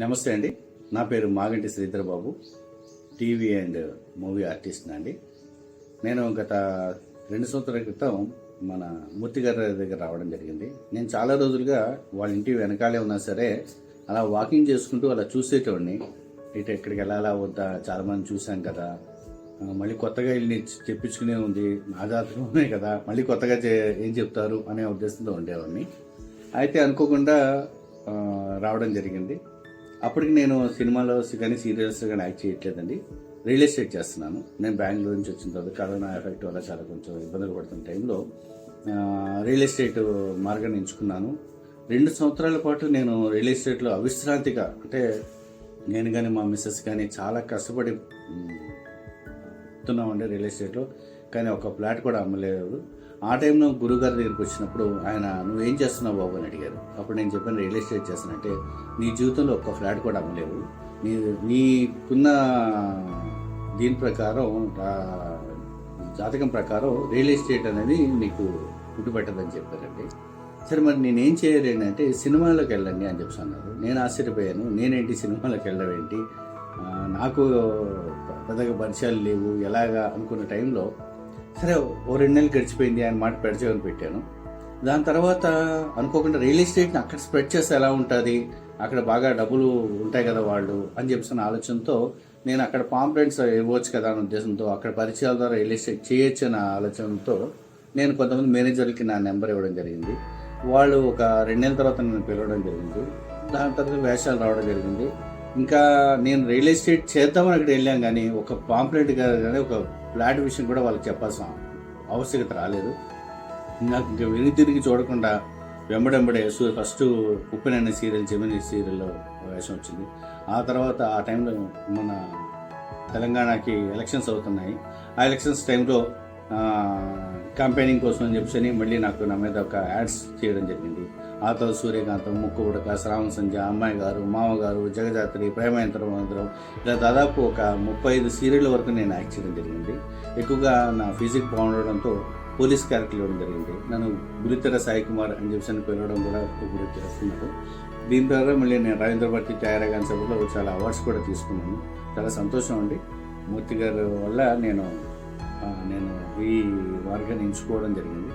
నమస్తే అండి. నా పేరు Maganti Sridhar Babu TV and movie artist అండి. నేను గత రెండు సంవత్సరాల క్రితం మన మూర్తి గారి దగ్గర రావడం జరిగింది. నేను చాలా రోజులుగా వాళ్ళ ఇంటి వెనకాలే ఉన్నా సరే అలా వాకింగ్ చేసుకుంటూ అలా చూసేటోడిని. ఇటు ఎక్కడికి వెళ్ళాలా వద్దా చాలా మంది చూసాం కదా మళ్ళీ కొత్తగా వెళ్ళి చెప్పించుకునే ఉంది. నా జాతకమే ఉన్నాయి కదా. మళ్ళీ కొత్తగా చే- ఏం చెప్తారు అనే ఉద్దేశంతో ఉండేవాడిని. అయితే అనుకోకుండా రావడం జరిగింది. అప్పటికి నేను సినిమాలో కానీ సీరియల్స్ కానీ యాక్ట్ చేయట్లేదండి. రియల్ ఎస్టేట్ చేస్తున్నాను. నేను బెంగళూరు నుంచి వచ్చిన తర్వాత కరోనా ఎఫెక్ట్ వల్ల చాలా కొంచెం ఇబ్బందులు పడుతున్న టైంలో రియల్ ఎస్టేట్ మార్గాన్ని ఎంచుకున్నాను. రెండు సంవత్సరాల పాటు నేను రియల్ ఎస్టేట్లో అవిశ్రాంతిగా అంటే నేను కానీ మా మిస్సెస్ కానీ చాలా కష్టపడి ఉన్నామండి రియల్ ఎస్టేట్లో. కానీ ఒక ఫ్లాట్ కూడా అమ్మలేదు. ఆ టైంలో గురుగారి దగ్గరికి వచ్చినప్పుడు ఆయన నువ్వేం చేస్తున్నావు బాబు? అని అడిగారు. అప్పుడు నేను చెప్పాను రియల్ ఎస్టేట్ చేస్తానంటే నీ జీవితంలో ఒక్క ఫ్లాట్ కూడా అమ్మలేవు. నీ నీకున్న దీని ప్రకారం జాతకం ప్రకారం రియల్ ఎస్టేట్ అనేది నీకు పుట్టుపెట్టదని చెప్పారండి. సరే మరి నేనేం చేయాలి అంటే సినిమాలోకి వెళ్ళండి అని చెప్పి అన్నారు. నేను ఆశ్చర్యపోయాను. నేనేంటి సినిమాలోకి వెళ్ళవేంటి నాకు పెద్దగా పరిచయాలు లేవు. ఎలాగా అనుకున్న టైంలో సరే ఓ రెండు నెలలు గడిచిపోయింది ఆయన మాట పెడచేవని పెట్టాను. దాని తర్వాత అనుకోకుండా రియల్ ఎస్టేట్ని అక్కడ స్ప్రెడ్ చేస్తే ఎలా ఉంటుంది? అక్కడ బాగా డబ్బులు ఉంటాయి కదా వాళ్ళు అని చెప్పిన ఆలోచనతో నేను అక్కడ పాంప్లెంట్స్ ఇవ్వచ్చు కదా అనే ఉద్దేశంతో అక్కడ పరిచయాల ద్వారా రియల్ ఎస్టేట్ చేయొచ్చు అనే ఆలోచనతో నేను కొంతమంది మేనేజర్లకి నా నెంబర్ ఇవ్వడం జరిగింది. వాళ్ళు ఒక రెండు నెలల తర్వాత నన్ను పిలవడం జరిగింది. దాని తర్వాత వేషాలు రావడం జరిగింది. ఇంకా నేను రియల్ ఎస్టేట్ చేద్దామని అక్కడ వెళ్ళాం కానీ ఒక పాంప్లెట్ కానీ ఒక ఫ్లాట్ విషయం కూడా వాళ్ళకి చెప్పాల్సిన ఆవశ్యకత రాలేదు. నాకు ఇంకా వెనుక తిరిగి చూడకుండా వెంబడెంబడే ఫస్ట్ ఉప్పెనన్న సీరియల్ జమిని సీరియల్లో వేషం వచ్చింది. ఆ తర్వాత ఆ టైంలో మన తెలంగాణకి ఎలక్షన్స్ అవుతున్నాయి. ఆ ఎలక్షన్స్ టైంలో క్యాంపెయినింగ్ కోసం అని చెప్పి మళ్ళీ నాకు నా మీద ఒక యాడ్స్ చేయడం జరిగింది. ఆ తర్వాత సూర్యకాంతం ముక్కు ఉడక శ్రావణ సంధ్య అమ్మాయి గారు మామగారు జగజాత్రి ప్రేమయంత్రం అందరం ఇలా దాదాపు ఒక ముప్పై ఐదు సీరియల్ వరకు నేను యాక్ట్ చేయడం జరిగింది. ఎక్కువగా నా ఫిజిక్ బాగుండడంతో పోలీస్ క్యారెక్టర్ ఇవ్వడం జరిగింది. నన్ను గురితెర సాయి కుమార్ అని చెప్పి అని పిలవడం కూడా ఇప్పుడు చేస్తున్నారు దీని ద్వారా మళ్ళీ నేను రవీంద్ర భట్టి ఛాయరాగాన్ సభలో చాలా అవార్డ్స్ కూడా తీసుకున్నాను. చాలా సంతోషం అండి. మూర్తి గారి వల్ల నేను నేను ఈ మార్గాన్ని ఎంచుకోవడం జరిగింది.